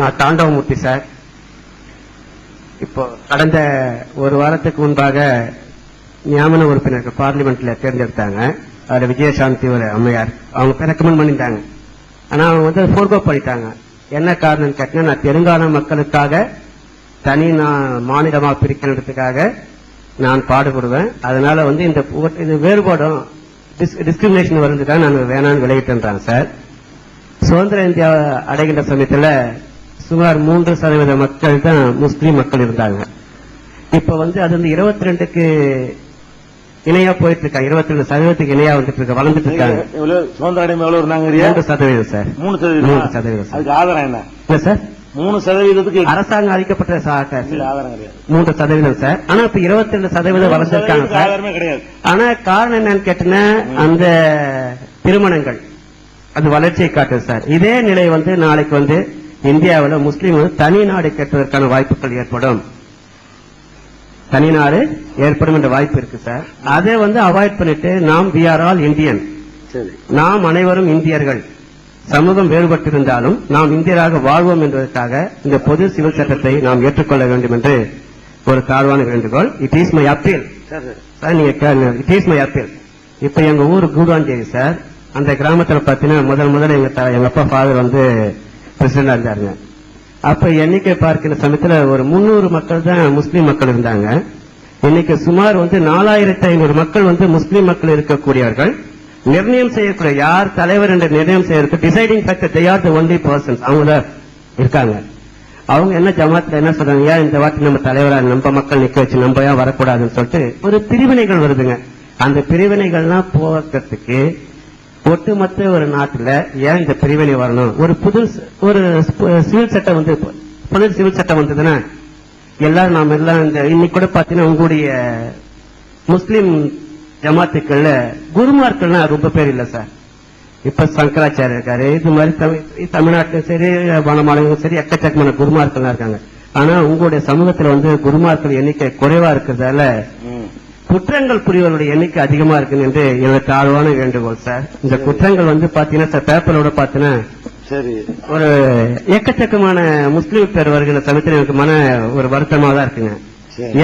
நான் தாண்டவமூர்த்தி சார். இப்போ கடந்த ஒரு வாரத்துக்கு முன்பாக நியமன உறுப்பினர்கள் பார்லிமெண்ட்ல தேர்ந்தெடுத்தாங்க. அதுல விஜயசாந்தி ஒரு அம்மையார். அவங்க ரெக்கமெண்ட் பண்ணியிருந்தாங்க ஆனா அவங்க வந்து ஃபோர்கோ பண்ணிட்டாங்க. என்ன காரணம் கேட்டீங்கன்னா நான் தெலுங்கானா மக்களுக்காக தனி நான் மாநிலமா பிரிக்கிறதுக்காக நான் பாடுபடுவேன். அதனால வந்து இந்த இது வேறுபாடும் டிஸ்கிரிமினேஷன் வர்றதுக்காக நான் வேணாம்னு விளையிட்டுன்றாங்க சார். சுதந்திர இந்தியா அடைகின்ற சமயத்துல சுமார் மூன்று சதவீத மக்கள் தான் முஸ்லீம் மக்கள் இருந்தாங்க. இப்ப வந்து அது வந்து இருபத்தி ரெண்டுக்கு இணையா போயிட்டு இருக்காங்க இருபத்தி ரெண்டு சதவீதத்துக்கு இணையா வந்துட்டு இருக்க வளர்ந்துட்டு இருக்காங்க. சுதந்திர அடைமை எவ்வளவு இருந்தாங்க மூன்று சதவீதம் சார். மூணு சதவீதம்? மூணு சதவீதம் அதுக்கு ஆதாரம் என்ன? இல்ல சார்? மூணு சதவீதத்துக்கு அரசாங்கம் அளிக்கப்பட்ட மூன்று சதவீதம் சார். ஆனா இப்ப இருபத்தி ரெண்டு சதவீதம் வளர்ந்துருக்காங்க சார். கிடையாது. ஆனா காரணம் என்னன்னு கேட்டீங்கன்னா அந்த திருமணங்கள். அது வளர்ச்சியை காட்டுது சார். இதே நிலை வந்து நாளைக்கு வந்து இந்தியாவில் முஸ்லீம் வந்து தனி நாடு கட்டுவதற்கான வாய்ப்புகள் ஏற்படும். தனி நாடு ஏற்படும் என்ற வாய்ப்பு இருக்கு சார். அதை வந்து அவாய்ட் பண்ணிட்டு நாம் வி ஆர் ஆல் இந்தியன் நாம் அனைவரும் இந்தியர்கள். சமூகம் வேறுபட்டிருந்தாலும் நாம் இந்தியராக வாழ்வோம் என்பதற்காக இந்த பொது சிவில் சட்டத்தை நாம் ஏற்றுக்கொள்ள வேண்டும் என்று ஒரு தாழ்வான வேண்டுகோள். இட் இஸ் மை அப்பீல் சரி. நீங்க இட் இஸ் மை அப்பீல் இப்ப எங்க ஊர் கூடுவாஞ்சேரி சார். அந்த கிராமத்துல பாத்தீங்கன்னா முதல் முதல்ல எங்க எங்க அப்பா ஃபாதர் வந்து பிரசிடண்டா இருந்தாருங்க அப்ப எண்ணிக்கை பார்க்கிற சமயத்துல ஒரு முன்னூறு மக்கள் தான் முஸ்லீம் மக்கள் இருந்தாங்க. இன்னைக்கு சுமார் வந்து நாலாயிரத்தி ஐநூறு மக்கள் வந்து முஸ்லீம் மக்கள் இருக்கக்கூடியவர்கள். நிர்ணயம் செய்யக்கூடிய யார் தலைவர் என்று நிர்ணயம் செய்யறதுக்கு deciding factor they are the only persons அவங்க இருக்காங்க. அவங்க என்ன ஜமாத்துல என்ன சொல்றாங்க? ஏன் இந்த வாட்டி நம்ம தலைவரா நம்ம மக்கள் நிக்க வச்சு நம்ம ஏன் வரக்கூடாதுன்னு சொல்லிட்டு ஒரு பிரிவினைகள் வருதுங்க. அந்த பிரிவினைகள்லாம் போகிறதுக்கு ஒட்டுமொத்த ஒரு நாட்டில் ஏன் இந்த பிரிவினை வரணும்? ஒரு புது ஒரு சிவில் சட்டம் வந்து புது சிவில் சட்டம் வந்ததுன்னா எல்லாரும் நாம எல்லாம் இந்த இன்னைக்கு கூட பாத்தீங்கன்னா உங்களுடைய முஸ்லீம் ஜமாத்துக்கள்ல குருமார்கள்னா ரொம்ப பேர் இல்ல சார். இப்ப சங்கராச்சாரிய இருக்காரு இது மாதிரி தமிழ் தமிழ்நாட்டிலும் சரி வனமாலையும் சரி எக்கச்சக்கமான குருமார்கள்லாம் இருக்காங்க. ஆனா உங்களுடைய சமூகத்துல வந்து குருமார்கள் எண்ணிக்கை குறைவா இருக்கிறதால குற்றங்கள் புரியவர்களுடைய எண்ணிக்கை அதிகமா இருக்கு என்று எனது தாழ்வான வேண்டுகோள் சார். இந்த குற்றங்கள் வந்து பாத்தீங்கன்னா சார் பேப்பரோட பாத்தீங்கன்னா சரி. ஒரு எக்கச்சக்கமான முஸ்லீம் பேர் வருகிற சமயத்தில் எனக்கு மன ஒரு வருத்தமா தான் இருக்குங்க.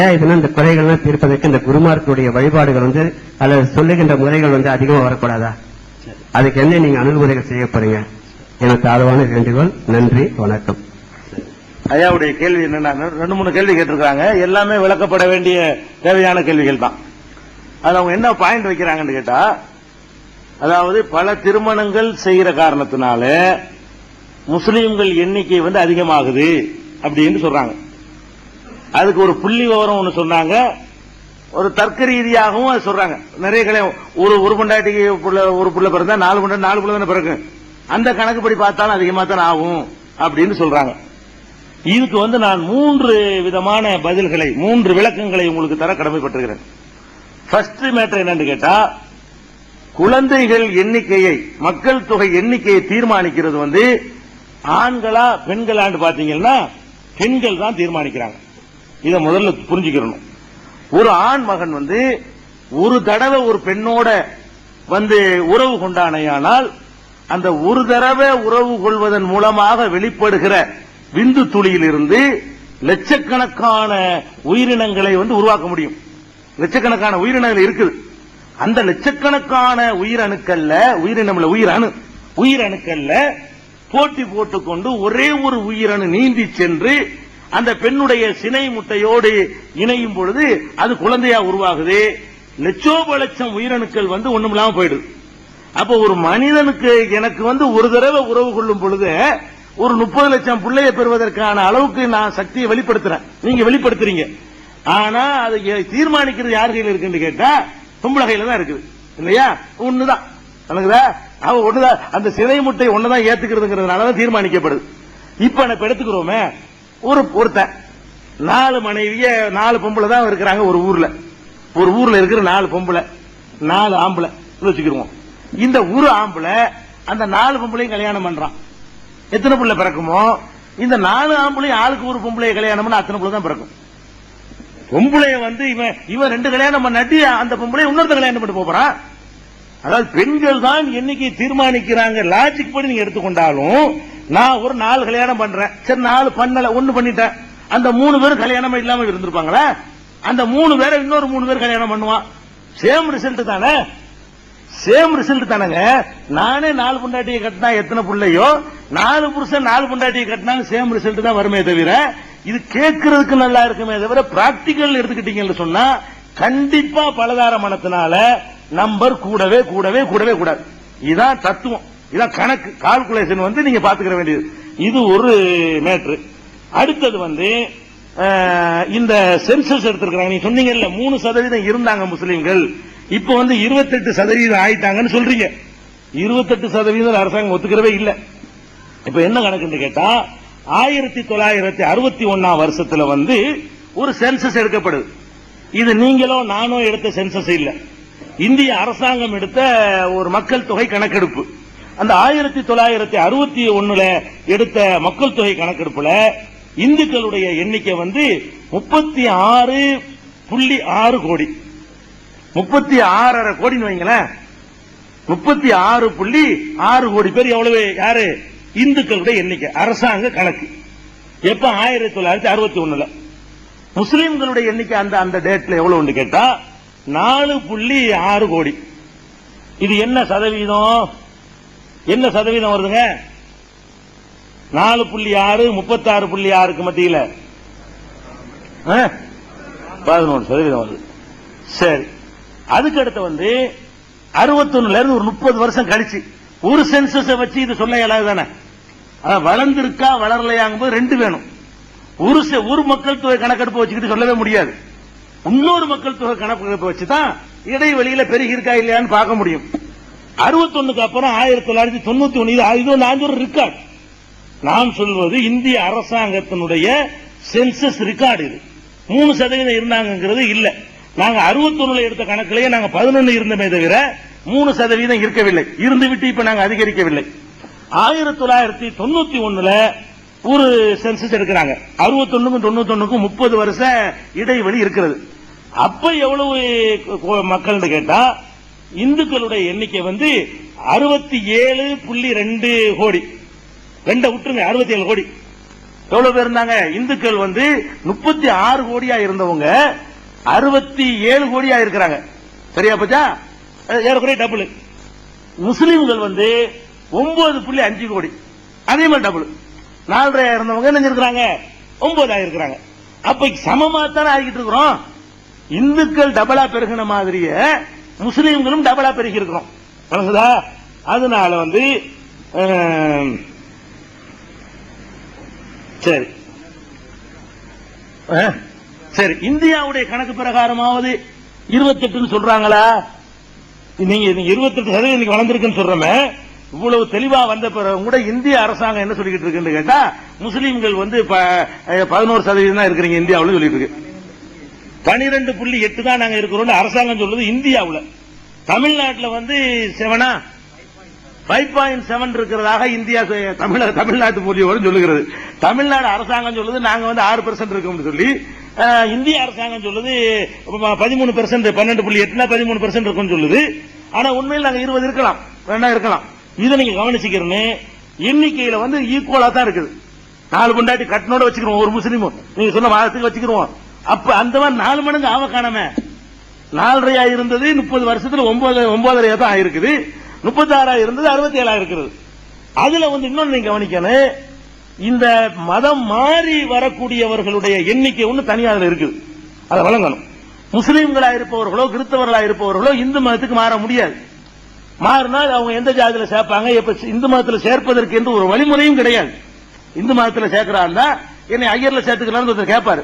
ஏன் இதுனா இந்த குறைகள்லாம் தீர்ப்பதற்கு இந்த குருமார்களுடைய வழிபாடுகள் வந்து அல்லது சொல்லுகின்ற முறைகள் வந்து அதிகமா வரக்கூடாதா. அதுக்கு என்ன நீங்க அணுகுமுறைகள் செய்ய போறீங்க. எனக்கு தாழ்வான வேண்டுகோள் நன்றி வணக்கம். ஐயாவுடைய கேள்வி என்னன்னா ரெண்டு மூணு கேள்வி கேட்டிருக்காங்க எல்லாமே விளக்கப்பட வேண்டிய தேவையான கேள்விகள் தான். அது அவங்க என்ன பாயிண்ட் வைக்கிறாங்கன்னு கேட்டா அதாவது பல திருமணங்கள் செய்கிற காரணத்தினால முஸ்லீம்கள் எண்ணிக்கை வந்து அதிகமாகுது அப்படின்னு சொல்றாங்க. அதுக்கு ஒரு புள்ளி விவரம் ஒன்று சொன்னாங்க. ஒரு தர்க்க ரீதியாகவும் அது சொல்றாங்க. நிறைய கிளை ஒரு ஒரு பொண்டாட்டிக்கு ஒரு புள்ள பிறந்தா நாலு பொண்டா நாலு புள்ள தானே பிறகு அந்த கணக்குப்படி பார்த்தாலும் அதிகமாக தான் ஆகும் அப்படின்னு சொல்றாங்க. இதுக்கு வந்து நான் மூன்று விதமான பதில்களை மூன்று விளக்கங்களை உங்களுக்கு தர கடமைப்பட்டிருக்கிறேன். ஃபர்ஸ்ட் மேட்டர் என்னன்னு கேட்டா குழந்தைகள் எண்ணிக்கையை மக்கள் தொகை எண்ணிக்கையை தீர்மானிக்கிறது வந்து ஆண்களா பெண்களான்னு பாத்தீங்கன்னா பெண்கள் தான் தீர்மானிக்கிறாங்க. இதை முதல்ல புரிஞ்சுக்கிறணும். ஒரு ஆண் மகன் வந்து ஒரு தடவை ஒரு பெண்ணோட வந்து உறவு கொண்டானையானால் அந்த ஒரு தடவை உறவு கொள்வதன் மூலமாக வெளிப்படுகிற விந்து துளியிலிருந்து லட்சக்கணக்கான உயிரினங்களை வந்து உருவாக்க முடியும். லட்சக்கணக்கான உயிரினங்கள் இருக்குது. அந்த லட்சக்கணக்கான உயிரணுக்கள்ல உயிரினம்ல உயிரணு. உயிரணுக்கள்ல போட்டி போட்டுக்கொண்டு ஒரே ஒரு உயிரணு நீந்தி சென்று அந்த பெண்ணுடைய சினை முட்டையோடு இணையும் பொழுது அது குழந்தையா உருவாகுது. லட்சோப லட்சம் உயிரணுக்கள் வந்து ஒண்ணுமில்லாம போயிடுது. அப்ப ஒரு மனிதனுக்கு எனக்கு வந்து ஒரு தடவை உறவு கொள்ளும் பொழுது ஒரு முப்பது லட்சம் பிள்ளைய பெறுவதற்கான அளவுக்கு நான் சக்தியை வெளிப்படுத்துறேன். நீங்க வெளிப்படுத்துறீங்க. ஆனா அதை தீர்மானிக்கிறது யார் கையில் இருக்குன்னு கேட்டா பொம்பளை கையில தான் இருக்குது. இல்லையா? ஒண்ணுதான். எனக்குதா அவ ஒண்ணுதான் அந்த சிதை முட்டை ஒண்ணுதான் ஏத்துக்கிறதுங்கிறதுனால தான் தீர்மானிக்கப்படுது. இப்ப நான் எடுத்துக்கிறோமே ஒரு ஒருத்தன் நாலு மனைவிய நாலு பொம்பளை தான் இருக்கிறாங்க ஒரு ஊர்ல. ஒரு ஊர்ல இருக்கிற நாலு பொம்பளை நாலு ஆம்பளை வச்சுக்கிருவோம் இந்த ஒரு ஆம்பளை அந்த நாலு பொம்பளையும் கல்யாணம் பண்றான். எத்தனை பிள்ளை பிறக்குமோ? இந்த நாலு ஆம்பளை ஆளுக்கு ஒரு பொம்பளை கல்யாணம் அத்தனை பிள்ளை தான் பிறக்கும். பொம்பளைய வந்து இவன் இவன் ரெண்டு கல்யாணம் பண்ணாட்டி அந்த பொம்பளை இன்னொருத்த கல்யாணம் பண்ணி போறான் அதாவது பெண்கள் தான் எண்ணிக்கை தீர்மானிக்கிறாங்க லாஜிக் படி நீங்க எடுத்துக்கொண்டாலும் நான் ஒரு நாலு கல்யாணம் பண்றேன். சரி நாலு பண்ணல ஒண்ணு பண்ணிட்டேன். அந்த மூணு பேரும் கல்யாணம் இல்லாம இருந்திருப்பாங்களே? அந்த மூணு பேரை இன்னொரு மூணு பேர் கல்யாணம் பண்ணுவான். சேம் ரிசல்ட் தானே? சேம் ரிசல்ட் தானங்க. நானே நாலு பொண்டாட்டியை கட்டினா எத்தனை பிள்ளையோ நாலு புருஷன் நாலு பொண்டாட்டியை கட்டினாலும் சேம் ரிசல்ட் தான் வருமே தவிர இது கேட்கறதுக்கு நல்லா இருக்குமே தவிர பிராக்டிக்கல் எடுத்துக்கிட்டீங்கன்னு சொன்னா கண்டிப்பா பலதார மனத்தினால நம்பர் கூடவே கூடவே கூடவே கூடாது. இதுதான் தத்துவம். இதான் கணக்கு. கால்குலேஷன் வந்து நீங்க பாத்துக்கிற வேண்டியது. இது ஒரு மேட்ரு அடுத்தது வந்து இந்த சென்சஸ் எடுத்திருக்கிறாங்க. நீங்க சொன்னீங்கல்ல மூணு சதவீதம் இருந்தாங்க முஸ்லீம்கள். இப்ப வந்து 28% சதவீதம் ஆயிட்டாங்கன்னு சொல்றீங்க. 28% சதவீதம் அரசாங்கம் ஒத்துக்கிறவே இல்லை. இப்ப என்ன கணக்குன்னு கேட்டா ஆயிரத்தி தொள்ளாயிரத்தி அறுபத்தி ஒன்னாம் வருஷத்துல வந்து ஒரு சென்சஸ் எடுக்கப்படுது. இது நீங்களோ நானோ எடுத்த சென்சஸ் இல்ல. இந்திய அரசாங்கம் எடுத்த ஒரு மக்கள் தொகை கணக்கெடுப்பு. அந்த ஆயிரத்தி தொள்ளாயிரத்தி அறுபத்தி ஒண்ணுல எடுத்த மக்கள் தொகை கணக்கெடுப்புல இந்துக்களுடைய எண்ணிக்கை வந்து முப்பத்தி ஆறு புள்ளி ஆறு கோடி. முப்பத்தி ஆறரை கோடின்னு வைங்களேன். முப்பத்தி ஆறு புள்ளி ஆறு கோடி பேர் எவ்வளவு? யாரு? இந்துக்களுடைய எண்ணிக்கை அரசாங்க கணக்கு. எப்ப ஆயிரத்தி தொள்ளாயிரத்தி அறுபத்தி ஒண்ணுல? முஸ்லீம்களுடைய எண்ணிக்கை அந்த அந்த டேட்ல எவ்வளவு கேட்டா நாலு புள்ளி ஆறு கோடி. இது என்ன சதவீதம்? என்ன சதவீதம் வருதுங்க? நாலு புள்ளி ஆறு முப்பத்தாறு புள்ளி ஆறுக்கு மத்தியில். பதினொன்று சதவீதம் வருது. சரி. அதுக்கு அடுத்து வந்து அறுபத்தொன்னுல இருந்து ஒரு முப்பது வருஷம் கழிச்சு. ஒரு சென்சஸ் வச்சு இது சொல்ல இயலாது தானே அதான் வளர்ந்திருக்கா வளரலையாங்கும்போது ரெண்டு வேணும். ஒரு ஒரு மக்கள் தொகை கணக்கெடுப்பு வச்சுக்கிட்டு சொல்லவே முடியாது. இன்னொரு மக்கள் தொகை கணக்கெடுப்பு வச்சு தான் இடைவெளியில பெருகி இருக்கா இல்லையான்னு பார்க்க முடியும். அறுபத்தொன்னுக்கு அப்புறம் ஆயிரத்தி தொள்ளாயிரத்தி தொண்ணூத்தி ஒன்னு இது வந்து நான் ஒரு ரெக்கார்ட் நான் சொல்வது இந்திய அரசாங்கத்தினுடைய சென்சஸ் ரெக்கார்டு இது. மூணு சதவீதம் இருந்தாங்கிறது இல்ல. நாங்க 61 எடுத்த கணக்கிலேயே நாங்க பதினொன்னு இருந்தமே தவிர மூணு சதவீதம் இருக்கவில்லை. இருந்து விட்டு இப்ப நாங்க அதிகரிக்கவில்லை. ஆயிரத்தி தொள்ளாயிரத்தி தொண்ணூத்தி ஒண்ணுல ஒரு சென்சஸ் எடுக்கிறாங்க. அறுபத்தொன்னுக்கும் தொண்ணூத்தொன்னுக்கும் முப்பது வருஷ இடைவெளி இருக்கிறது. அப்ப எவ்வளவு மக்கள் கேட்டா இந்துக்களுடைய எண்ணிக்கை வந்து அறுபத்தி ஏழு புள்ளி ரெண்டு கோடி. ரெண்ட விட்டுருங்க அறுபத்தி ஏழு கோடி. எவ்வளவு பேர் இருந்தாங்க? இந்துக்கள் வந்து முப்பத்தி ஆறு கோடியா இருந்தவங்க அறுபத்தி ஏழு கோடியா இருக்கிறாங்க. சரியா பச்சா? அஹ் ஏறக்குறைய டபுள் முஸ்லீம்கள் வந்து ஒன்பது புள்ளி அஞ்சு கோடி. அதே மாதிரி டபுள் நாலரை இருந்தவங்க என்ன இருக்கிறாங்க ஒன்பது இருக்கிறாங்க. அப்ப சமமா தானே ஆகிட்டு இருக்கிறோம். இந்துக்கள் டபுளா பெருகின மாதிரியே முஸ்லீம்களும் டபுளா பெருகி இருக்கிறோம். வழங்குதா அதனால வந்து சரி. சரி. இந்தியாவுடைய கணக்கு பிரகாரமாவது 28 சொல்றாங்களா? நீங்க இருபத்தெட்டு சதவீதம் இன்னைக்கு வளர்ந்துருக்குன்னு சொல்றோமே. இவ்வளவு தெளிவா வந்த பிறகு கூட இந்திய அரசாங்கம் என்ன சொல்லிக்கிட்டு இருக்குன்னு கேட்டா முஸ்லீம்கள் வந்து பதினோரு சதவீதம் தான் இருக்கிறீங்க இந்தியாவில் சொல்லிட்டு இருக்கு. பனிரெண்டு புள்ளி எட்டு தான் நாங்க இருக்கிறோம் அரசாங்கம் சொல்றது இந்தியாவில். தமிழ்நாட்டில் வந்து செவனா? ஃபைவ் பாயிண்ட் செவன் இருக்கிறதாக இந்தியா சொ- தமிழ தமிழ்நாட்டு புள்ளியோடு சொல்லுகிறது. தமிழ்நாடு அரசாங்கம் சொல்லுது நாங்க வந்து ஆறு பெர்சென்ட் இருக்கோம்னு சொல்லி. இந்திய அரசாங்கம் சொல்லுது பதிமூணு பெர்சென்ட் பன்னெண்டு புள்ளி எட்டுனா பதிமூணு பெர்சென்ட் இருக்கும்னு சொல்லுது. ஆனா உண்மையில் நாங்க இருபது இருக்கலாம் வேணா இருக்கலாம். இதை நீங்க கவனிச்சுக்கிறேன்னு எண்ணிக்கையில வந்து ஈக்குவலா தான் இருக்குது. நாலு பொண்டாட்டி கட்டணோட வச்சுக்கிறோம் ஒரு முஸ்லீமும். நீங்க சொன்ன வாதத்துக்கு வச்சுக்கிறோம் அப்ப அந்த மாதிரி நாலு மடங்கு ஆவ காணாம நாலரையா இருந்தது முப்பது வருஷத்துல ஒன்பது ஒன்பதரையா தான் ஆயிருக்குது. முப்பத்தாறா இருந்தது அறுபத்தி ஏழா இருக்கிறது அதுல வந்து இன்னொன்னு நீங்க கவனிக்கணும். இந்த மதம் மாறி வரக்கூடியவர்களுடைய எண்ணிக்கை ஒண்ணு தனியா அதுல இருக்குது. அதை வழங்கணும். முஸ்லீம்களா இருப்பவர்களோ கிறிஸ்தவர்களா இருப்பவர்களோ இந்து மதத்துக்கு மாற முடியாது. மாறினால் அவங்க எந்த ஜாதியில சேர்ப்பாங்க? இப்ப இந்து மதத்தில் சேர்ப்பதற்கு என்று ஒரு வழிமுறையும் கிடையாது. இந்து மதத்தில் சேர்க்கிறாருந்தா என்னை ஐயர்ல சேர்த்துக்கலாம்னு ஒருத்தர் கேட்பாரு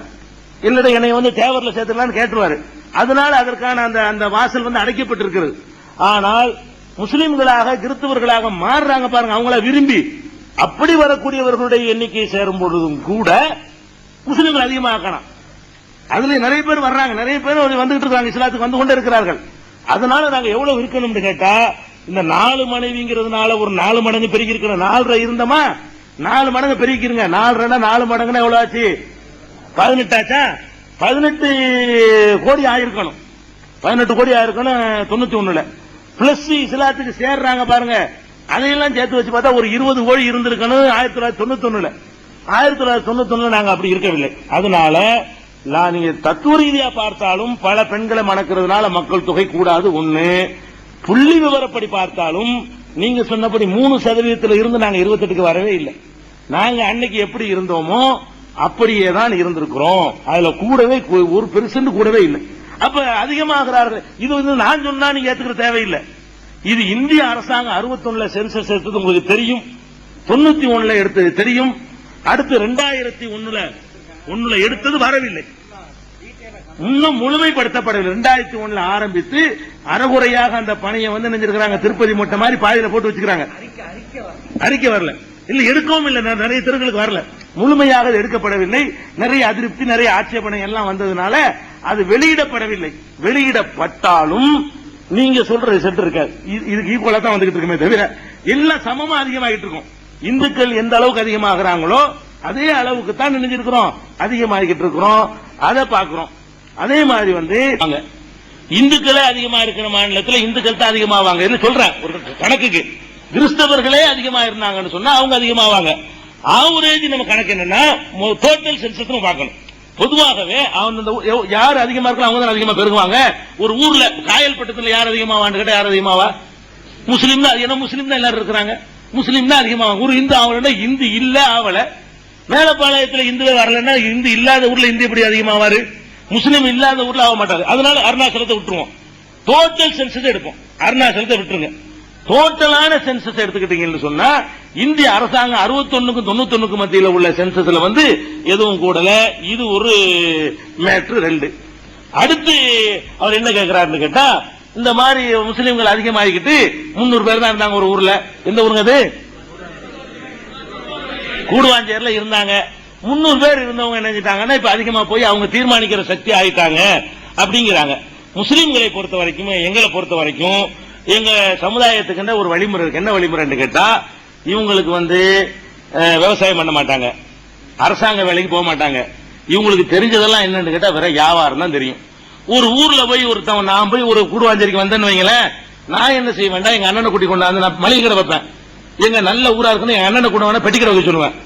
இல்லடா என்னை வந்து தேவரில் சேர்த்துக்கலாம்னு கேட்டுருவாரு. அதனால அதற்கான அந்த அந்த வாசல் வந்து அடைக்கப்பட்டிருக்கிறது. ஆனால் முஸ்லிம்களாக கிறிஸ்தவர்களாக மாறுறாங்க பாருங்க அவங்கள விரும்பி. அப்படி வரக்கூடியவர்களுடைய எண்ணிக்கை சேரும் பொழுதும் கூட முஸ்லிம்கள் அதிகமாக்கலாம் அதுல நிறைய பேர் வர்றாங்க. நிறைய பேர் வந்துகிட்டு இருக்காங்க. இஸ்லாத்துக்கு வந்து கொண்டு இருக்கிறார்கள். அதனால நாங்க எவ்வளவு இருக்கணும்னு கேட்டா இந்த நாலு மனைவிங்கிறதுனால ஒரு நாலு மடங்கு பெருகி இருக்கணும் நாலரை இருந்தோமா? நாலு மடங்கு பெருகிருங்க நாலு நாலு மடங்குன்னா எவ்வளவு ஆச்சு? பதினெட்டாச்சா? பதினெட்டு கோடி ஆயிருக்கணும். பதினெட்டு கோடி ஆயிருக்கணும் தொண்ணூத்தி ஒண்ணுல பிளஸ் இஸ்லாத்துக்கு சேர்றாங்க பாருங்க. அதையெல்லாம் சேர்த்து வச்சு பார்த்தா ஒரு இருபது கோடி இருந்திருக்கணும் ஆயிரத்தி தொள்ளாயிரத்தி தொண்ணூத்தி ஒண்ணுல ஆயிரத்தி தொள்ளாயிரத்தி தொண்ணூத்தி ஒண்ணுல நாங்க அப்படி இருக்கவில்லை. அதனால நீங்க தத்துவ ரீதியா பார்த்தாலும் பல பெண்களை மணக்கிறதுனால மக்கள் தொகை கூடாது ஒண்ணு. புள்ளி விவரப்படி பார்த்தாலும் நீங்க சொன்னபடி மூணு சதவீதத்தில் இருந்து நாங்க இருபத்தெட்டுக்கு வரவே இல்லை. நாங்க அன்னைக்கு எப்படி இருந்தோமோ அப்படியே தான் இருந்திருக்கிறோம். அதுல கூடவே ஒரு பெருசுன்னு கூடவே இல்லை. அப்ப அதிகமாகிறார்கள் இது வந்து நான் சொன்னா நீங்க ஏத்துக்கிற தேவையில்லை. இது இந்திய அரசாங்கம் 61 சென்சஸ் எடுத்தது உங்களுக்கு தெரியும். தொண்ணூத்தி ஒண்ணுல எடுத்தது தெரியும். அடுத்து ரெண்டாயிரத்தி ஒண்ணுல ஒண்ணுல எடுத்தது வரவில்லை. இன்னும் முழுமைப்படுத்தப்படவில்லை. ரெண்டாயிரத்தி ஒண்ணுல ஆரம்பித்து அறகுறையாக அந்த பணியை வந்து நினைஞ்சிருக்கிறாங்க. திருப்பதி மொட்டை மாதிரி பாதியில போட்டு வச்சுக்கிறாங்க. அறிக்கை வரல. இல்ல எடுக்கவும் இல்லை. நிறைய தெருங்களுக்கு வரல. முழுமையாக எடுக்கப்படவில்லை. நிறைய அதிருப்தி நிறைய ஆட்சேபனை எல்லாம் வந்ததுனால அது வெளியிடப்படவில்லை. வெளியிடப்பட்டாலும் நீங்க சொல்ற ரிசல்ட் இருக்காது. இதுக்கு ஈக்குவலா தான் வந்துகிட்டு இருக்குமே தவிர எல்லாம் சமமா அதிகமாகிட்டு இருக்கும். இந்துக்கள் எந்த அளவுக்கு அதிகமாகிறாங்களோ அதே அளவுக்கு தான் நினைஞ்சிருக்கிறோம். அதிகமாகிட்டு இருக்கிறோம். அதை பாக்குறோம் அதே மாதிரி வந்து இந்துக்களே அதிகமா இருக்கிற மாநிலத்தில் இந்துக்கள் தான் அதிகமாவாங்க சொல்றேன். ஒரு கணக்குக்கு. கிறிஸ்தவர்களே அதிகமா இருந்தாங்கன்னு சொன்னா அவங்க அதிகமாவாங்க. ஆவரேஜ் நம்ம கணக்கு என்னன்னா டோட்டல் சென்சஸ் பார்க்கணும். பொதுவாகவே அவன் இந்த யார் அதிகமா இருக்கலாம் அவங்க தான் அதிகமா பெருகுவாங்க. ஒரு ஊர்ல காயல்பட்டத்துல யார் அதிகமாவான்னு கேட்டா யார் அதிகமாவா? முஸ்லீம் தான் ஏன்னா முஸ்லீம் தான் எல்லாரும் இருக்கிறாங்க. முஸ்லீம் தான் அதிகமாவாங்க. ஒரு இந்து ஆவலன்னா இந்து இல்ல ஆவலை. மேலப்பாளையத்தில் இந்துவே வரலன்னா இந்து இல்லாத ஊர்ல இந்து எப்படி அதிகமாவாரு? முஸ்லீம் இல்லாத ஊர்ல ஆக மாட்டாரு. அதனால அருணாச்சலத்தை விட்டுருவோம். டோட்டல் சென்சஸ் எடுப்போம். அருணாச்சலத்தை விட்டுருங்க. டோட்டலான சென்சஸ் எடுத்துக்கிட்டீங்கன்னு சொன்னா இந்திய அரசாங்கம் 61க்கும் 91க்கும் மத்தியில் உள்ள சென்சஸ்ல வந்து எதுவும் கூடல. இது ஒரு மேட்ரு ரெண்டு. அடுத்து அவர் என்ன கேட்கிறாருன்னு கேட்டா இந்த மாதிரி முஸ்லீம்கள் அதிகமாகிக்கிட்டு 300 பேர் தான் இருந்தாங்க ஒரு ஊர்ல. எந்த ஊருங்க அது? கூடுவாஞ்சேரில இருந்தாங்க. முன்னூறு பேர் இருந்தவங்க என்ன செஞ்சிட்டாங்கன்னா இப்ப அதிகமா போய் அவங்க தீர்மானிக்கிற சக்தி ஆயிட்டாங்க அப்படிங்கிறாங்க. முஸ்லீம்களை பொறுத்த வரைக்கும் எங்களை பொறுத்த வரைக்கும் எங்க சமுதாயத்துக்கு ஒரு வழிமுறை இருக்கு? என்ன வழிமுறைன்னு கேட்டா இவங்களுக்கு வந்து விவசாயம் பண்ண மாட்டாங்க. அரசாங்க வேலைக்கு போக மாட்டாங்க. இவங்களுக்கு தெரிஞ்சதெல்லாம் என்னன்னு கேட்டா வேற வியாபாரம் தான் தெரியும். ஒரு ஊர்ல போய் ஒருத்தவன் நான் போய் ஒரு கூடுவாஞ்சேரிக்கு வந்தேன்னு வைங்களேன் நான் என்ன செய்வேன்டா? எங்க அண்ணனை கூட்டி கொண்டாந்து நான் மளிகை கடை வைப்பேன். எங்க நல்ல ஊரா இருக்குன்னு என் அண்ணனை கூட வேணா பெட்டிக்கிற வைக்க சொல்லுவேன்.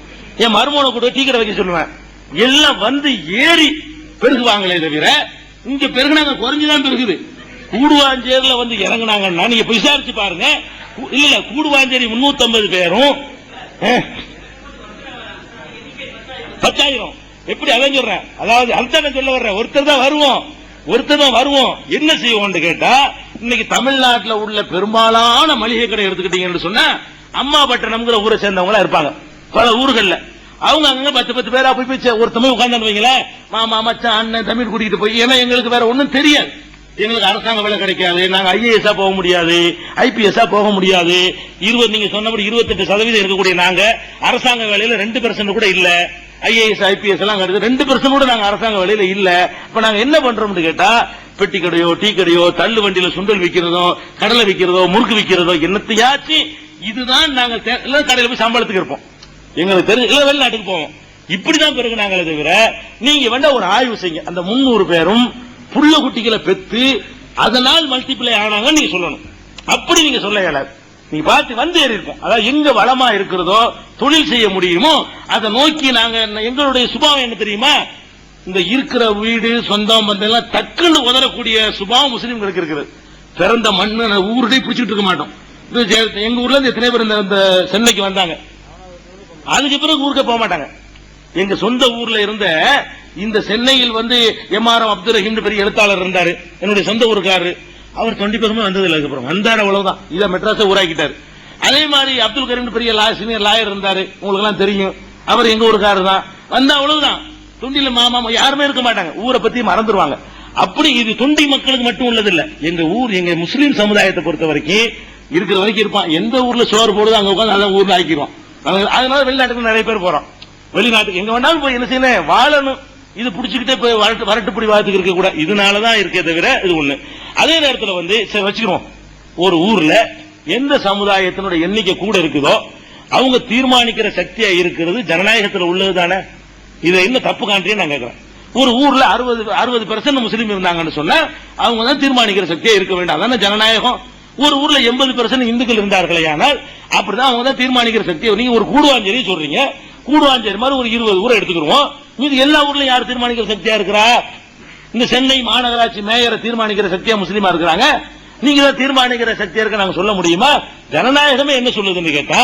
என் மருமனை கூட டீ கடை வைக்க சொல்லுவேன். எல்லாம் வந்து ஏறி பெருகுவாங்களே தவிர இங்க பெருகுனாங்க குறைஞ்சுதான் பெருகுது. கூடுவாஞ்சேரியில வந்து இறங்குனாங்கன்னா நீங்க விசாரிச்சு பாருங்க. இல்ல இல்ல கூடுவாஞ்சேரி 350 பேரும் பத்தாயிரம். எப்படி அதான் சொல்றேன்? அதாவது அதுதான் சொல்ல வர்றேன். ஒருத்தர் தான் வருவோம். ஒருத்தர் தான் வருவோம். என்ன செய்வோம்னு கேட்டா இன்னைக்கு தமிழ்நாட்டில் உள்ள பெரும்பாலான மளிகை கடை எடுத்துக்கிட்டீங்கன்னு சொன்னா அம்மா பட்டணம்ங்கிற ஊரை சேர்ந்தவங்களா இருப்பாங்க. பல ஊர்கள்ல. அவங்க அங்க பத்து பத்து பேரா போய் போய் சே- ஒருத்தமே உட்கார்ந்து வைங்களேன் மாமா மச்சான் அண்ணன் தமிழ் கூட்டிகிட்டு போய் ஏன்னா எங்களுக்கு வேற ஒன்றும் தெரியாது. எங்களுக்கு அரசாங்க வேலை கிடைக்காது. நாங்க ஐஏஎஸ்ஆ போக முடியாது. ஐபிஎஸ்ஆ போக முடியாது. இருபது நீங்க சொன்னபடி இருபத்தெட்டு சதவீதம் இருக்கக்கூடிய நாங்க அரசாங்க வேலையில ரெண்டு பெர்சன்ட் கூட இல்ல. ஐஏஎஸ் ஐபிஎஸ் எல்லாம் கிடையாது ரெண்டு பெர்சன்ட் கூட நாங்க அரசாங்க வேலையில இல்ல. இப்ப நாங்க என்ன பண்றோம்னு கேட்டா பெட்டி கடையோ டீ கடையோ தள்ளு வண்டியில சுண்டல் விற்கிறதோ கடலை விற்கிறதோ முறுக்கு விற்கிறதோ என்னத்தையாச்சும் இதுதான் நாங்கள் கடையில் போய் சம்பளத்துக்கு இருப்போம். எங்களுக்கு தெரிஞ்சு இல்ல வெளிநாட்டுக்கு போவோம். இப்படிதான் பிறகு நாங்களே தவிர நீங்க வேண்டாம் ஒரு ஆய்வு செய்யுங்க. அந்த முன்னூறு பேரும் புள்ள குட்டிகளை பெத்து அதனால் மல்டிப்ளை ஆனாங்கன்னு நீங்க சொல்லணும். அப்படி நீங்க சொல்ல இயலாது. நீ பார்த்து வந்து ஏறி இருக்கும் அதாவது எங்க வளமா இருக்கிறதோ தொழில் செய்ய முடியுமோ அதை நோக்கி நாங்க எங்களுடைய சுபாவம் என்ன தெரியுமா? இந்த இருக்கிற வீடு சொந்தம் பந்தம் எல்லாம் டக்குன்னு உதறக்கூடிய சுபாவம் முஸ்லீம்களுக்கு இருக்குது பிறந்த மண்ணு ஊருடைய பிடிச்சிட்டு இருக்க மாட்டோம். எங்க ஊர்ல இருந்து எத்தனை பேர் இந்த- சென்னைக்கு வந்தாங்க. அதுக்கு பிறகு ஊருக்கே போக மாட்டாங்க. எங்க சொந்த ஊர்ல இருந்த இந்த சென்னையில் வந்து எம் ஆர் அப்துல் ரஹீம் பெரிய எழுத்தாளர் இருந்தாரு. என்னுடைய சொந்த ஊருக்காரு அவர் தொண்டி பெருமை வந்தது இல்லை அதுக்கப்புறம் வந்தார் அவ்வளவுதான். இதை மெட்ராஸை ஊராக்கிட்டாரு. அதே மாதிரி அப்துல் கரீம் பெரிய சீனியர் லாயர் இருந்தாரு. உங்களுக்கு எல்லாம் தெரியும். அவர் எங்க ஊருக்காரர் தான். வந்தா அவ்வளவுதான். தொண்டில மாமா யாருமே இருக்க மாட்டாங்க. ஊரை பத்தி மறந்துடுவாங்க அப்படி இது துண்டி மக்களுக்கு மட்டும் உள்ளது இல்ல எங்க ஊர் எங்க முஸ்லீம் சமுதாயத்தை பொறுத்த வரைக்கும் இருக்கிற வரைக்கும் இருப்பான். எந்த ஊர்ல சோறு போடுதோ அங்க உட்காந்து அதான் ஊர்ல ஆக்கிடுவான். அதனால- அதனால வெளிநாட்டுக்கு நிறைய பேர் போறோம். வெளிநாட்டுக்கு எங்க வேணாலும் போய் என்ன செய்யணும்? வாழணும். இது புடிச்சுக்கிட்டே போய் வரட்டு வரட்டுப்படி வாழ்த்துக்கு இருக்க கூட இதனாலதான் இருக்கே தவிர இது ஒண்ணு. அதே நேரத்துல வந்து சரி வச்சுக்கிறோம். ஒரு ஊர்ல எந்த சமுதாயத்தினுடைய எண்ணிக்கை கூட இருக்குதோ அவங்க தீர்மானிக்கிற சக்தியா இருக்கிறது ஜனநாயகத்துல உள்ளது தானே இதை இன்னும் தப்பு காண்றியே நான் கேட்கிறேன் ஒரு ஊர்ல அறுபது அறுபது பெர்சன்ட் முஸ்லீம் இருந்தாங்கன்னு சொன்னா அவங்க தான் தீர்மானிக்கிற சக்தியா இருக்க வேண்டாம். அதான ஜனநாயகம்? ஒரு ஊர்ல எண்பது பெர்சன்ட் இந்துக்கள் இருந்தார்களே ஆனால் அப்படிதான் அவங்க தான் தீர்மானிக்கிற சக்தி நீங்க ஒரு கூடுவாஞ்சேரி சொல்றீங்க. கூடுவாஞ்சேரி மாதிரி ஒரு இருபது ஊரை எடுத்துக்கிறோம் மீது எல்லா ஊர்லயும் யார் தீர்மானிக்கிற சக்தியா இருக்கிறா? இந்த சென்னை மாநகராட்சி மேயரை தீர்மானிக்கிற சக்தியா முஸ்லீமா இருக்கிறாங்க. நீங்க தான் தீர்மானிக்கிற சக்தியா இருக்க நாங்க சொல்ல முடியுமா? ஜனநாயகமே என்ன சொல்லுதுன்னு கேட்டா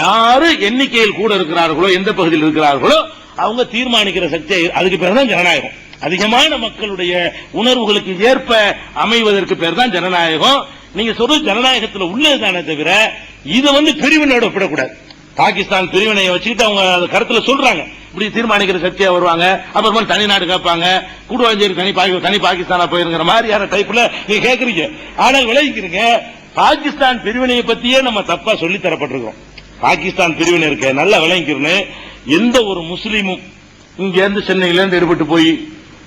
யாரு எண்ணிக்கையில் கூட இருக்கிறார்களோ எந்த பகுதியில் இருக்கிறார்களோ அவங்க தீர்மானிக்கிற சக்தியை அதுக்கு பேர் தான் ஜனநாயகம். அதிகமான மக்களுடைய உணர்வுகளுக்கு ஏற்ப அமைவதற்கு பேர் தான் ஜனநாயகம். நீங்க சொல்றது ஜனநாயகத்தில் உள்ளதுதானே தவிர இதை வந்து பிரிவினோட ஒப்பிடக்கூடாது பாகிஸ்தான் பிரிவினையை வச்சுக்கிட்டு அவங்க அந்த கருத்துல சொல்றாங்க. இப்படி தீர்மானிக்கிற சக்தியா வருவாங்க அப்புறமா தனி நாடு கேட்பாங்க கூடுவாஞ்சேரி தனி பாகி- தனி பாகிஸ்தானா போயிருங்கிற மாதிரியான டைப்ல நீங்க கேட்கறீங்க ஆனால் விளைவிக்கிறீங்க பாகிஸ்தான் பிரிவினையை பத்தியே நம்ம தப்பா சொல்லி தரப்பட்டிருக்கோம் பாகிஸ்தான் பிரிவினை இருக்க நல்லா விளைவிக்கிறேன்னு எந்த ஒரு முஸ்லீமும் இங்க இருந்து சென்னையில இருந்து எடுபட்டு போய்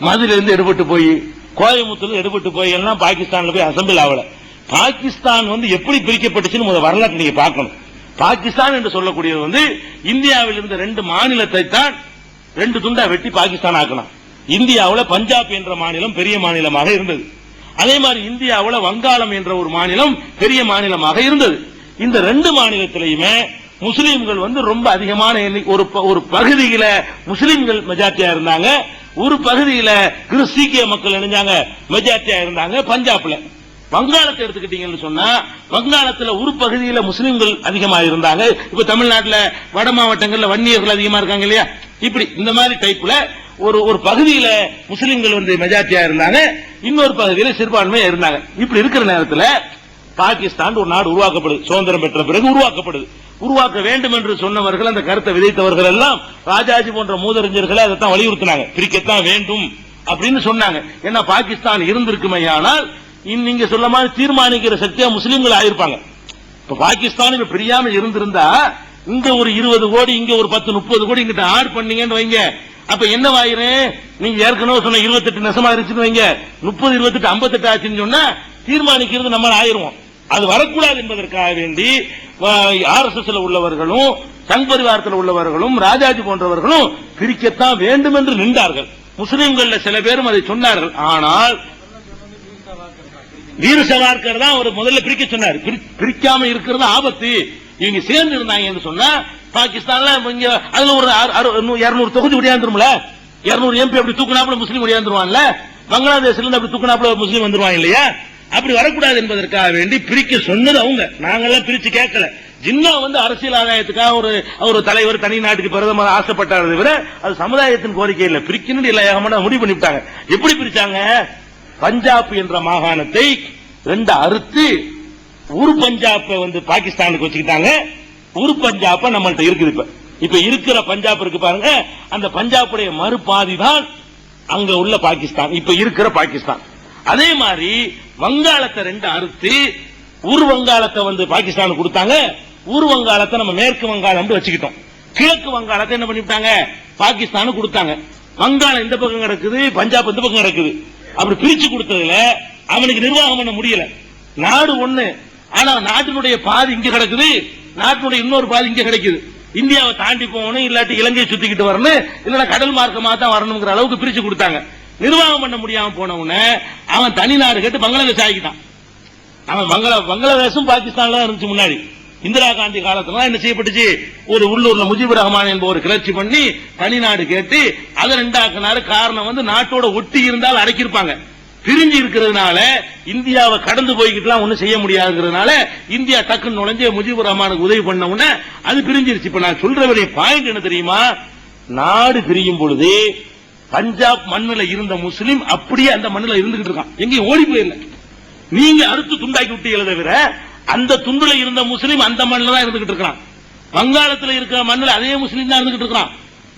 மதுரையில இருந்து எடுபட்டு போய் கோயம்புத்தூர்ல எடுபட்டு போய் எல்லாம் பாகிஸ்தான்ல போய் அசம்பிள் ஆகல. பாகிஸ்தான் வந்து எப்படி பிரிக்கப்பட்டுச்சுன்னு முதல் வரலாற்று நீங்க பார்க்கணும். பாகிஸ்தான் என்று சொல்லக்கூடியது வந்து இந்தியாவில் இருந்த ரெண்டு மாநிலத்தை தான் ரெண்டு துண்டா வெட்டி பாகிஸ்தான் ஆக்கணும். இந்தியாவில் பஞ்சாப் என்ற மாநிலம் பெரிய மாநிலமாக இருந்தது. அதே மாதிரி இந்தியாவில் வங்காளம் என்ற ஒரு மாநிலம் பெரிய மாநிலமாக இருந்தது. இந்த ரெண்டு மாநிலத்திலையுமே முஸ்லீம்கள் வந்து ரொம்ப அதிகமான ஒரு ப- ஒரு பகுதியில முஸ்லீம்கள் மெஜாரிட்டியா இருந்தாங்க. ஒரு பகுதியில கிறிஸ் சீக்கிய மக்கள் இணைஞ்சாங்க மெஜாரிட்டியா இருந்தாங்க பஞ்சாப்ல. வங்காளத்தை எடுத்துக்கிட்டீங்கன்னு சொன்னா வங்காளத்துல ஒரு பகுதியில முஸ்லிம்கள் அதிகமா இருந்தாங்க. இப்ப தமிழ்நாட்டுல வட மாவட்டங்கள்ல வன்னியர்கள் அதிகமா இருக்காங்க இல்லையா? இப்படி இந்த மாதிரி டைப்ல ஒரு ஒரு பகுதியில முஸ்லிம்கள் வந்து மெஜாரிட்டியா இருந்தாங்க. இன்னொரு பகுதியில சிறுபான்மையா இருந்தாங்க. இப்படி இருக்கிற நேரத்துல பாகிஸ்தான் ஒரு நாடு உருவாக்கப்படுது. சுதந்திரம் பெற்ற பிறகு உருவாக்கப்படுது. உருவாக்க வேண்டும் என்று சொன்னவர்கள் அந்த கருத்தை விதைத்தவர்கள் எல்லாம் ராஜாஜி போன்ற மூதறிஞர்களை அதைத்தான் வலியுறுத்தினாங்க. பிரிக்கத்தான் வேண்டும் அப்படின்னு சொன்னாங்க. ஏன்னா பாகிஸ்தான் இருந்திருக்குமையானால் இன் நீங்க சொல்ல மாதிரி தீர்மானிக்கிற சக்தியா முஸ்லீம்கள் ஆயிருப்பாங்க. இப்ப பாகிஸ்தான் இப்ப பிரியாம இருந்திருந்தா இங்க ஒரு இருபது கோடி இங்க ஒரு பத்து முப்பது கோடி இங்கிட்ட ஆட் பண்ணீங்கன்னு வைங்க. அப்ப என்ன வாயிரும் நீங்க ஏற்கனவே சொன்ன இருபத்தெட்டு நெசமா இருந்துச்சுன்னு வைங்க. முப்பது இருபத்தெட்டு ஐம்பத்தெட்டு ஆச்சுன்னு சொன்னா தீர்மானிக்கிறது நம்ம ஆயிருவோம் அது வரக்கூடாது என்பதற்காக வேண்டி ஆர் எஸ் எஸ் உள்ளவர்களும் சங் பரிவாரத்தில் உள்ளவர்களும் ராஜாஜி போன்றவர்களும் பிரிக்கத்தான் வேண்டும் என்று நின்றார்கள். முஸ்லிம்கள்ல சில பேரும் அதை சொன்னார்கள். ஆனால் வீர சவார்கர் தான் அவர் முதல்ல பிரிக்க சொன்னார். பிரி- பிரிக்காம இருக்கிறது ஆபத்து. இவங்க சேர்ந்து இருந்தாங்கன்னு சொன்னா பாகிஸ்தான்ல இங்க அதுல ஒரு இருநூறு தொகுதி உடையாந்துரும்ல இருநூறு எம்பி அப்படி தூக்குனாப்புல முஸ்லீம் ஒடியாந்துருவான்ல? பங்களாதேஷ்ல இருந்து அப்படி தூக்குனாப்புல முஸ்லீம் வந்துருவாங்க இல்லையா? அப்படி வரக்கூடாது என்பதற்காக வேண்டி பிரிக்க சொன்னது அவங்க. நாங்கெல்லாம் பிரிச்சு கேட்கல. ஜின்னா வந்து அரசியல் ஆதாயத்துக்காக ஒரு ஒரு தலைவர் தனி நாட்டுக்கு பிரதமர் ஆசைப்பட்டார் தவிர அது சமுதாயத்தின் கோரிக்கை இல்லை. பிரிக்கணும் இல்ல ஏகமான முடிவு பண்ணிவிட்டாங்க. எப்படி பிரிச்சாங்க? பஞ்சாப் என்ற மாகாணத்தை ரெண்டு அறுத்து ஒரு பஞ்சாப்பை வந்து பாகிஸ்தானுக்கு வச்சுக்கிட்டாங்க. ஒரு பஞ்சாப்ப நம்மள்ட்ட இருக்குது இப்ப. இப்ப இருக்கிற பஞ்சாப் இருக்கு பாருங்க. அந்த பஞ்சாப்புடைய மறுபாதி தான் அங்க உள்ள பாகிஸ்தான். இப்ப இருக்கிற பாகிஸ்தான். அதே மாதிரி வங்காளத்தை ரெண்டு அறுத்து ஊர் வங்காளத்தை வந்து பாகிஸ்தானுக்கு கொடுத்தாங்க. ஒரு வங்காளத்தை நம்ம மேற்கு வங்காளம் வச்சுக்கிட்டோம். கிழக்கு வங்காளத்தை என்ன பண்ணிவிட்டாங்க? பாகிஸ்தானுக்கு கொடுத்தாங்க. வங்காளம் இந்த பக்கம் கிடக்குது? பஞ்சாப் இந்த பக்கம் கிடக்குது? அப்படி பிரிச்சு கொடுத்ததுல அவனுக்கு நிர்வாகம் பண்ண முடியல. நாடு ஒண்ணு. ஆனா நாட்டினுடைய பாதி இங்க கிடக்குது. நாட்டினுடைய இன்னொரு பாதி இங்க கிடைக்குது. இந்தியாவை தாண்டி போகணும் இல்லாட்டி இலங்கையை சுத்திக்கிட்டு வரணும் இல்லைன்னா கடல் மார்க்கமா தான் வரணுங்கிற அளவுக்கு பிரிச்சு கொடுத்தாங்க. நிர்வாகம் பண்ண முடியாம போன உடனே அவன் தனிநாடு கேட்டு பங்களாதேஷ் ஆகிட்டான் அவன் பங்களா பங்களாதேஷும் பாகிஸ்தான்ல தான் இருந்துச்சு முன்னாடி. இந்திரா காந்தி காலத்துல என்ன செய்யப்பட்டுச்சு? ஒரு உள்ளூர்ல முஜிபுர் ரஹ்மான் என்பவர் கிளர்ச்சி பண்ணி தனிநாடு கேட்டு அதை ரெண்டாக்குனாரு காரணம் வந்து நாட்டோட ஒட்டி இருந்தால் அடக்கியிருப்பாங்க. பிரிஞ்சு இருக்கிறதுனால இந்தியாவை கடந்து போய்கிட்டுலாம் ஒண்ணும் செய்ய முடியாதுங்கிறதுனால இந்தியா டக்குன்னு நுழைஞ்சு முஜிபுர் ரஹ்மானுக்கு உதவி பண்ண உடனே அது பிரிஞ்சிருச்சு. இப்ப நான் சொல்ற வேண்டிய பாயிண்ட் என்ன தெரியுமா? நாடு பிரியும் பொழுது பஞ்சாப் மண்ணில் இருந்த முஸ்லீம் அப்படியே அந்த மண்ணில் இருந்துகிட்டு இருக்கான். எங்கேயும் ஓடி போயிடல நீங்க அறுத்து துண்டாக்கி விட்டீங்களே தவிர அந்த துண்டுல இருந்த முஸ்லீம் அந்த மண்ணில் தான் இருந்துகிட்டு இருக்கான். வங்காளத்தில் இருக்கிற மண்ணில் அதே முஸ்லீம் தான் இருந்துகிட்டு இருக்கான்.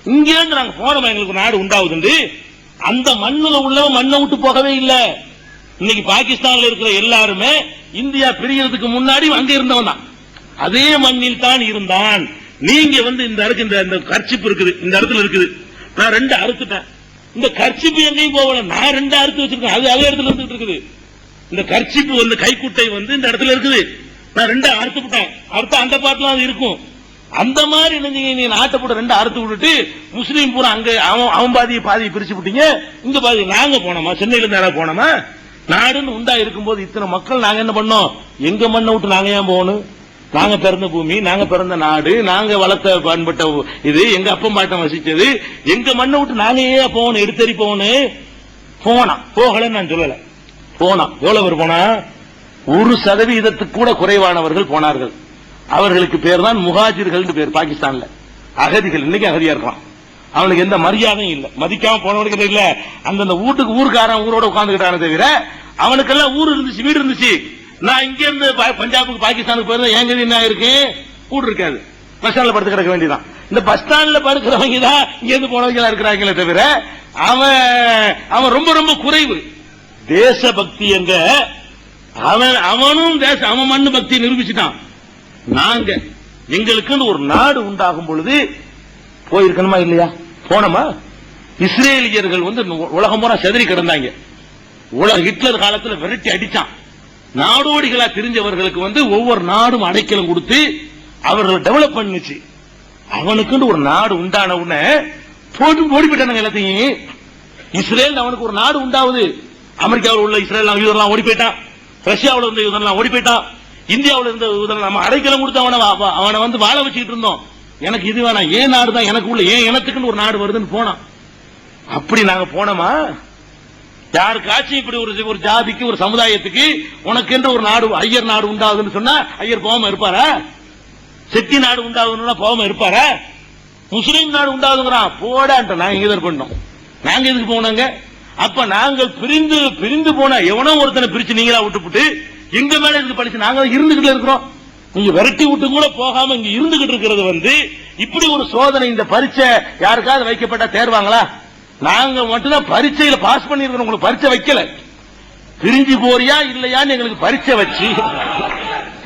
இங்க இருந்து நாங்க போறோம் எங்களுக்கு நாடு உண்டாகுதுண்டு அந்த மண்ணில் உள்ளவன் மண்ணை விட்டு போகவே இல்லை. இன்னைக்கு பாகிஸ்தான்ல இருக்கிற எல்லாருமே இந்தியா பிரியறதுக்கு முன்னாடி அங்க இருந்தவன் தான். அதே மண்ணில் தான் இருந்தான். நீங்க வந்து இந்த இடத்துல இந்த- இந்த கர்ச்சிப்பு இருக்குது இந்த இடத்துல இருக்குது. நான் ரெண்டு அறுத்துட்டேன். இந்த கர்ச்சிப்பு எங்கேயும் போகல. நான் ரெண்டு அறுத்து வச்சிருக்கேன். அது அதே இடத்துல இருந்துட்டு இருக்குது. இந்த கர்ச்சிப்பு வந்து கைக்குட்டை வந்து இந்த இடத்துல இருக்குது. நான் ரெண்டு அறுத்து விட்டேன். அடுத்த அந்த பாட்டுல அது இருக்கும். அந்த மாதிரி நினைஞ்சீங்க நீ நாட்டை போட்டு ரெண்டு அறுத்து விட்டுட்டு முஸ்லீம் பூரா அங்க அவன் அவன் பாதியை பாதியை பிரிச்சு விட்டீங்க. இங்க பாதி நாங்க போனோமா? சென்னையில இருந்து யாராவது போனோமா? நாடுன்னு உண்டா இருக்கும்போது இத்தனை மக்கள் நாங்க என்ன பண்ணோம்? எங்க மண்ணை விட்டு நாங்க ஏன் போகணும்? நாங்க பிறந்த பூமி நாங்க பிறந்த நாடு நாங்க வளர்த்த பண்பட்ட இது எங்க அப்பம் பாட்டம் வசிச்சது. எங்க மண்ணை விட்டு நாங்க போகணும் எடுத்தறி போகணும்? போனா போகலன்னு நான் சொல்லல. போனா எவ்வளவு பேர் போனா ஒரு சதவீதத்துக்கு கூட குறைவானவர்கள் போனார்கள். அவர்களுக்கு பேர் தான் முகாஜிர்கள் பேர் பாகிஸ்தான்ல. அகதிகள் இன்னைக்கு அகதியா இருக்கலாம். அவனுக்கு எந்த மரியாதையும் இல்ல. மதிக்காம போனவனுக்கு இல்ல அந்தந்த வீட்டுக்கு ஊருக்காரன் ஊரோட உட்கார்ந்துக்கிட்டானே தவிர அவனுக்கெல்லாம் ஊர் இருந்துச்சு வீடு இருந்துச்சு. நான் இங்க இருந்து ப- பஞ்சாபுக்கு பாகிஸ்தானுக்கு போயிருந்தா எங்க என்ன இருக்கு கூடு இருக்காது பஸ் ஸ்டாண்ட்ல படுத்து கிடக்க வேண்டியதான் இந்த பஸ் ஸ்டாண்ட்ல படுக்கிறவங்க தான் இங்க இருந்து போனவங்க இருக்கிறாங்களே தவிர அவன் அவன் ரொம்ப ரொம்ப குறைவு. தேசபக்தி எங்க அவன் அவனும் தேச அவன் மண்ணு பக்தியை நிரூபிச்சுட்டான். நாங்க எங்களுக்குன்னு ஒரு நாடு உண்டாகும் பொழுது போயிருக்கணுமா இல்லையா? போனோமா? இஸ்ரேலியர்கள் வந்து உலகம் பூரா செதறி கிடந்தாங்க. உலக ஹிட்லர் காலத்தில் விரட்டி அடிச்சான். நாடோடிகளா தெரிஞ்சவர்களுக்கு வந்து ஒவ்வொரு நாடும் அடைக்கலம் கொடுத்து அவர்களை டெவலப் பண்ணுச்சு. அவனுக்குன்னு ஒரு நாடு உண்டான உடனே போட்டு ஓடி போயிட்டானுங்க எல்லாத்தையும். இஸ்ரேல் அவனுக்கு ஒரு நாடு உண்டாகுது அமெரிக்காவில் உள்ள இஸ்ரேல் யூதர்லாம் ஓடி போயிட்டான் ரஷ்யாவில் இருந்த யூதர்லாம் ஓடி போயிட்டான் இந்தியாவில் இருந்த யூதர் நம்ம அடைக்கலம் கொடுத்து அவனை அவனை வந்து வாழ வச்சுக்கிட்டு இருந்தோம். எனக்கு இது வேணாம். ஏன் நாடு தான் எனக்கு உள்ள ஏன் இனத்துக்குன்னு ஒரு நாடு வருதுன்னு போனான். அப்படி நாங்க போனோமா? யாருக்காச்சும் இப்படி ஒரு ஒரு ஜாதிக்கு ஒரு சமுதாயத்துக்கு உனக்கு என்று ஒரு நாடு ஐயர் நாடு உண்டாகுதுன்னு சொன்னா ஐயர் போகாம இருப்பாரா? செட்டி நாடு உண்டாகுதுன்னா போகாம இருப்பாரா? முஸ்லீம் நாடு உண்டாகுதுங்கிறான் போடான்ட்டு நாங்க இங்கே பண்ணோம் நாங்க எதுக்கு போனோங்க? அப்ப நாங்கள் பிரிந்து பிரிந்து போன எவனோ ஒருத்தனை பிரிச்சு நீங்களா விட்டுப்புட்டு எங்க மேல இருந்து படிச்சு நாங்க இருந்துகிட்டு இருக்கிறோம். நீங்க விரட்டி விட்டு கூட போகாம இங்க இருந்துகிட்டு இருக்கிறது வந்து இப்படி ஒரு சோதனை இந்த பரீட்சை யாருக்காவது வைக்கப்பட்டா தேர்வாங்களா? நாங்க மட்டும்தான் பரீட்சையில பாஸ் பண்ணிருக்கோம் உங்களுக்கு பரீட்சை வைக்கல. பிரிஞ்சு போறியா இல்லையான்னு எங்களுக்கு பரீட்சை வச்சு.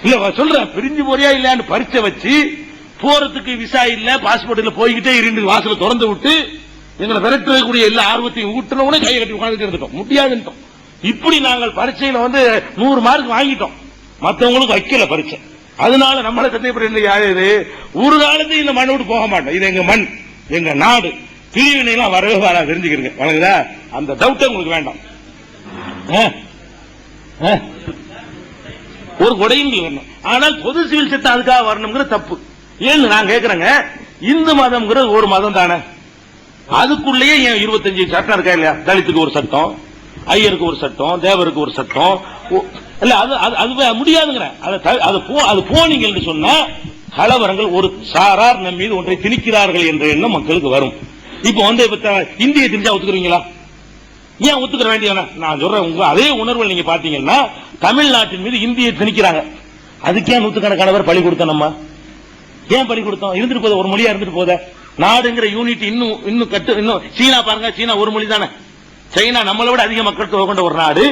இல்ல வா, சொல்றேன் பிரிஞ்சு போறியா இல்லையான்னு பரீட்சை வச்சு போறதுக்கு விசா இல்ல பாஸ்போர்ட் இல்ல போய்கிட்டே இருந்து வாசல திறந்து விட்டு எங்களை விரட்டக்கூடிய எல்லா ஆர்வத்தையும் ஊட்டுனவுடனே கையை கட்டி உட்காந்துட்டு இருந்துட்டோம். முடியாதுட்டோம் இப்படி நாங்கள் பரீட்சையில வந்து நூறு மார்க் வாங்கிட்டோம். மத்தவங்களுக்கு வைக்கல பரீட்சை. அதனால நம்மளை சத்தியப்படி யாரு ஒரு காலத்தையும் இந்த மண்ணை விட்டு போக மாட்டோம். இது எங்க மண் எங்க நாடு. பிரிவினை எல்லாம் வரவே வர தெரிஞ்சுக்கிறீங்க. வழங்குதா? அந்த டவுட் உங்களுக்கு வேண்டாம். ஆ? ஆ? ஒரு கொடையும் வரணும். ஆனால் பொது சிவில் சட்டம் அதுக்காக வரணுங்கிற தப்பு. ஏன்னு நான் கேக்குறேங்க. இந்து மதம்ங்கிறது ஒரு மதம் தானே. அதுக்குள்ளேயே ஏன் இருபத்தஞ்சு சட்டம் இருக்கா இல்லையா? தலித்துக்கு ஒரு சட்டம் ஐயருக்கு ஒரு சட்டம் தேவருக்கு ஒரு சட்டம். ஓ- இல்ல அது அது அது வே- முடியாதுங்கிறேன் அதை த- அது போ அது போனீங்கன்னு சொன்னா கலவரங்கள் ஒரு சாரார் நம் மீது ஒன்றை திணிக்கிறார்கள் என்ற எண்ணம் மக்களுக்கு வரும். இப்போ வந்து இப்ப இந்திய இந்தியை ஒத்துக்கிறீங்களா? ஏன் ஒத்துக்கிற வேண்டியவன நான் சொல்றேன் உங்க அதே உணர்வு நீங்க பாத்தீங்கன்னா தமிழ்நாட்டின் மீது இந்தியை திணிக்கிறாங்க. அதுக்கே நூத்துக்கணக்கானவர் பழி கொடுத்தோம் நம்ம? ஏன் பழி கொடுத்தோம்? இருந்துட்டு போத ஒரு மொழியா இருந்துட்டு போத. நாடுங்கிற யூனிட் இன்னும் இன்னும் கட்டு இன்னும் சீனா பாருங்க சீனா ஒரு மொழி தானே சைனா நம்மளை விட அதிக மக்கள் தொகை கொண்ட ஒரு நாடு.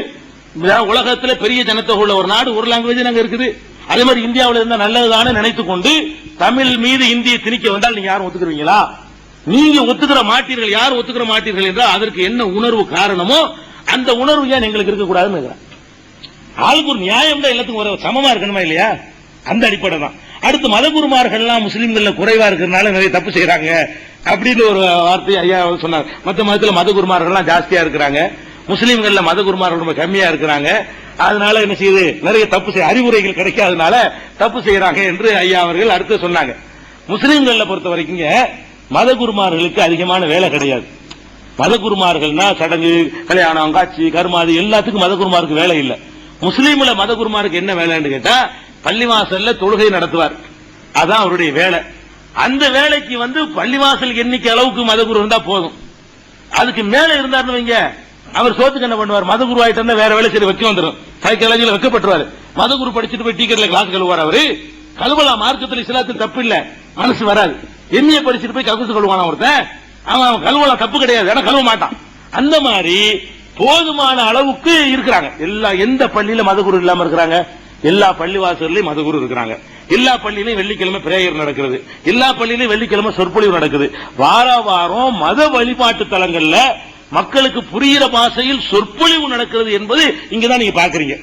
உலகத்தில் உலகத்துல பெரிய ஜனத்தொகை உள்ள ஒரு நாடு ஒரு லாங்குவேஜ் நாங்க இருக்குது. அதே மாதிரி இந்தியாவில் இருந்தா நல்லதுதானே நினைத்துக் கொண்டு தமிழ் மீது இந்தியை திணிக்க வந்தால் நீங்க யாரும் ஒத்துக்குவீங்களா நீங்க ஒத்துக்கிற மாட்டீர்கள் யார் ஒத்துக்கிற மாட்டீர்கள் என்றால் அதற்கு என்ன உணர்வு காரணமோ அந்த உணர்வு ஏன் எங்களுக்கு இருக்கக்கூடாதுன்னு ஆளுக்கு ஒரு நியாயம் தான் எல்லாத்துக்கும் ஒரு சமமா இருக்கணுமா இல்லையா? அந்த அடிப்படை தான். அடுத்து மதகுருமார்கள் எல்லாம் முஸ்லிம்கள்ல குறைவா இருக்கிறதுனால நிறைய தப்பு செய்யறாங்க அப்படின்னு ஒரு வார்த்தை ஐயா சொன்னார். மத்த மதத்துல மதகுருமார்கள் எல்லாம் ஜாஸ்தியா இருக்கிறாங்க. முஸ்லீம்கள்ல மதகுருமார்கள் ரொம்ப கம்மியா இருக்கிறாங்க. அதனால என்ன செய்யுது? நிறைய தப்பு செய்ய அறிவுரைகள் கிடைக்காதனால தப்பு செய்யறாங்க என்று ஐயா அவர்கள் அடுத்து சொன்னாங்க. முஸ்லீம்கள்ல பொறுத்த வரைக்கும் மதகுருமார்களுக்கு அதிகமான வேலை கிடையாது. மதகுருமார்கள்னா சடங்கு கல்யாணம் காட்சி கருமாதி எல்லாத்துக்கும் மதகுருமாருக்கு வேலை இல்லை. முஸ்லீம்ல மதகுருமாருக்கு என்ன வேலைன்னு கேட்டா பள்ளிவாசல்ல தொழுகை நடத்துவார். அதான் அவருடைய வேலை. அந்த வேலைக்கு வந்து பள்ளிவாசல் எண்ணிக்கை அளவுக்கு மதகுரு இருந்தா போதும். அதுக்கு மேல இருந்தாருன்னு வைங்க அவர் சோத்துக்கு என்ன பண்ணுவார்? மதகுரு ஆயிட்டு வேற வேலை சரி வைக்க வந்துடும் சைக்காலஜில வைக்கப்பட்டுருவாரு. மதகுரு படிச்சுட்டு போய் டீக்கெட்ல கிளாஸ் கழுவார் அவரு. கழுவலாம் மார்க்கத்தில் இஸ்லாத்தில் தப்பு இல்ல மனசு வராது. எண்ணியை படிச்சுட்டு போய் ககுசு கழுவான ஒருத்தன்? அவன் அவன் கழுவலாம் தப்பு கிடையாது. ஏன்னா கழுவ மாட்டான். அந்த மாதிரி போதுமான அளவுக்கு இருக்கிறாங்க. எல்லா எந்த பள்ளியில மதகுரு இல்லாம இருக்கிறாங்க. எல்லா பள்ளிவாசல்லையும் மதகுரு இருக்கிறாங்க. எல்லா பள்ளியிலையும் வெள்ளிக்கிழமை பிரேயர் நடக்கிறது எல்லா பள்ளியிலையும் வெள்ளிக்கிழமை சொற்பொழிவு நடக்குது. வார வாரம் மத வழிபாட்டு தலங்கள்ல மக்களுக்கு புரிகிற பாஷையில் சொற்பொழிவு நடக்கிறது என்பது இங்கதான் நீங்க பாக்குறீங்க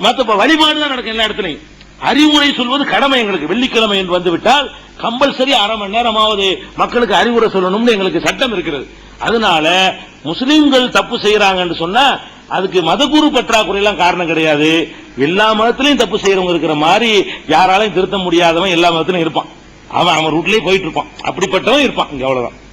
மத்த இப்ப வழிபாடு தான் நடக்கும் எல்லா இடத்துலையும். அறிவுரை சொல்வது கடமை எங்களுக்கு. வெள்ளிக்கிழமை என்று வந்துவிட்டால் கம்பல்சரி அரை மணி நேரமாவது மக்களுக்கு அறிவுரை சொல்லணும்னு எங்களுக்கு சட்டம் இருக்கிறது. அதனால முஸ்லீம்கள் தப்பு செய்யறாங்கன்னு சொன்னா அதுக்கு மதகுரு பற்றாக்குறை எல்லாம் காரணம் கிடையாது. எல்லா மதத்திலையும் தப்பு செய்யறவங்க இருக்கிற மாதிரி யாராலையும் திருத்த முடியாதவன் எல்லா மதத்திலும் இருப்பான். அவன் அவன் ரூட்லயே போயிட்டு இருப்பான். அப்படிப்பட்டவன் இருப்பான். இங்க அவ்வளவுதான்.